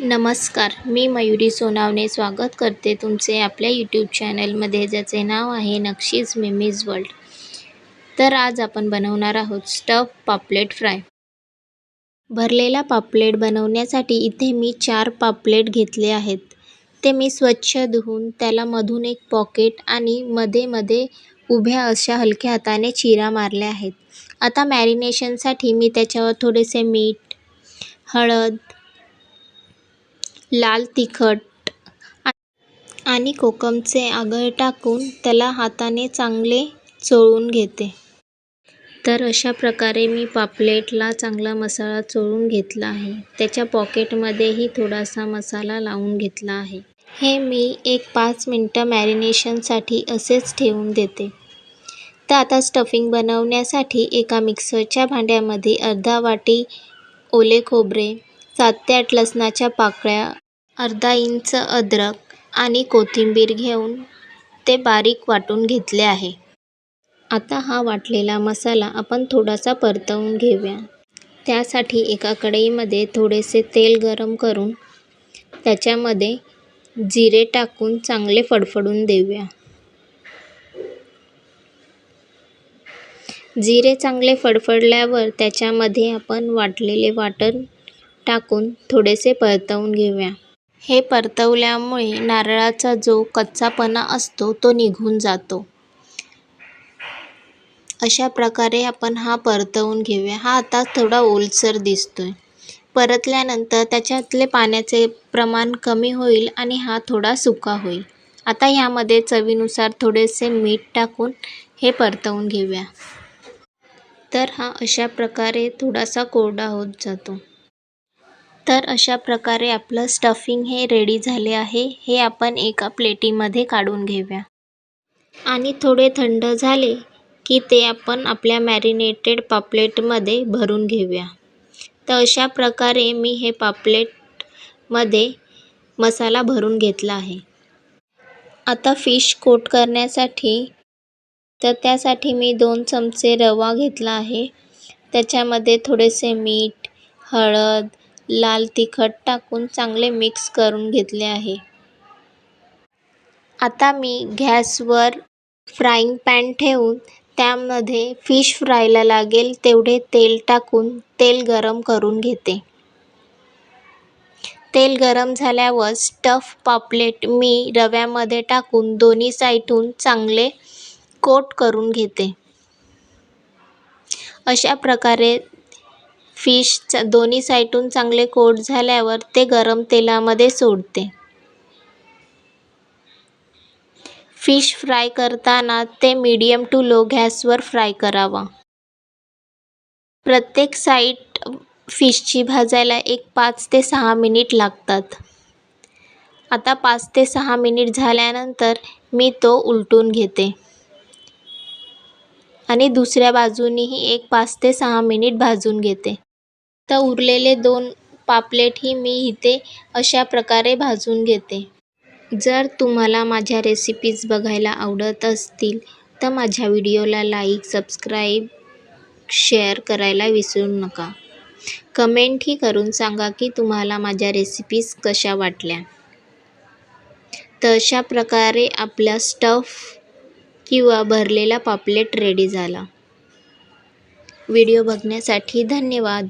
नमस्कार मी मयुरी सोनावणे स्वागत करते तुमचे आपल्या यूट्यूब चॅनलमध्ये ज्याचे नाव आहे नक्षीज मिमीज वर्ल्ड. तर आज आपण बनवणार आहोत स्टफ पापलेट फ्राय. भरलेला पापलेट बनवण्यासाठी इथे मी चार पापलेट घेतले आहेत. ते मी स्वच्छ धुवून त्याला मधून एक पॉकेट आणि मध्ये मध्ये उभ्या अशा हलक्या हाताने चिरा मारल्या आहेत. आता मॅरिनेशनसाठी मी त्याच्यावर थोडेसे मीठ हळद लाल तिखट आणि कोकमचे आगळ टाकून त्याला हाताने चांगले चोळून घेते. तर अशा प्रकारे मी पापलेटला चांगला मसाला चोळून घेतला आहे. त्याच्या पॉकेटमध्येही थोडासा मसाला लावून घेतला आहे. हे मी एक पाच मिनटं मॅरिनेशनसाठी असेच ठेवून देते. तर आता स्टफिंग बनवण्यासाठी एका मिक्सरच्या भांड्यामध्ये अर्धा वाटी ओले खोबरे सात ते आठ लसणाच्या पाकळ्या अर्धा इंच अद्रक आणि कोथिंबीर घेऊन ते बारीक वाटून घेतले आहे. आता हा वाटलेला मसाला आपण थोडासा परतवून घेऊया. त्यासाठी एका कढईमध्ये थोडेसे तेल गरम करून त्याच्यामध्ये जिरे टाकून चांगले फडफडून देऊया. जिरे चांगले फडफडल्यावर त्याच्यामध्ये आपण वाटलेले वाटण टाकून थोडेसे परतवून घेऊया. हे परतवल्यामुळे नारळाचा जो कच्चापणा असतो तो निघून जातो. अशा प्रकारे आपण हा परतवून घेऊया. हा आता थोडा ओलसर दिसतोय. परतल्यानंतर त्याच्यातले पाण्याचे प्रमाण कमी होईल आणि हा थोडा सुका होईल. आता ह्यामध्ये चवीनुसार थोडेसे मीठ टाकून हे परतवून घेऊया. तर हा अशा प्रकारे थोडासा कोरडा होत जातो. तर अशा प्रकारे आपलं स्टफिंग हे रेडी झाले आहे. हे आपण एका प्लेटीमध्ये काढून घेऊया. आणि थोडे थंड झाले की ते आपण आपल्या मॅरिनेटेड पापलेटमध्ये भरून घेऊया. तर अशा प्रकारे मी हे पापलेटमध्ये मसाला भरून घेतला आहे. आता फिश कोट करण्यासाठी तर त्यासाठी मी दोन चमचे रवा घेतला आहे. त्याच्यामध्ये थोडेसे मीठ हळद लाल तिखट टाकून चांगले मिक्स करून घेतले आहे. आता मी गॅसवर फ्राईंग पॅन ठेवून त्यामध्ये फिश फ्रायला लागेल तेवढे तेल टाकून तेल गरम करून घेते. तेल गरम झाल्यावर स्टफ पापलेट मी रव्यामध्ये टाकून दोन्ही साईडून चांगले कोट करून घेते. अशा प्रकारे फिश दोन्ही साईडून चांगले कोट झाल्यावर ते गरम तेलामध्ये सोडते. फिश फ्राय करताना ते मीडियम टू लो गॅसवर फ्राय करावा. प्रत्येक साईट फिशची भाजायला एक पाच ते सहा मिनिट लागतात. आता पाच ते सहा मिनिट झाल्यानंतर मी तो उलटून घेते. आणि दुसऱ्या बाजूनीही एक पाच ते सहा मिनिट भाजून घेते. तर उरलेले दोन पापलेटही मी इथे अशा प्रकारे भाजून घेते. जर तुम्हाला माझ्या रेसिपीज बघायला आवडत असतील तर माझ्या व्हिडिओला लाईक सबस्क्राईब शेअर करायला विसरू नका. कमेंटही करून सांगा की तुम्हाला माझ्या रेसिपीज कशा वाटल्या. तर अशा प्रकारे आपला स्टफ किंवा भरलेला पापलेट रेडी झाला. व्हिडिओ बघण्यासाठी धन्यवाद.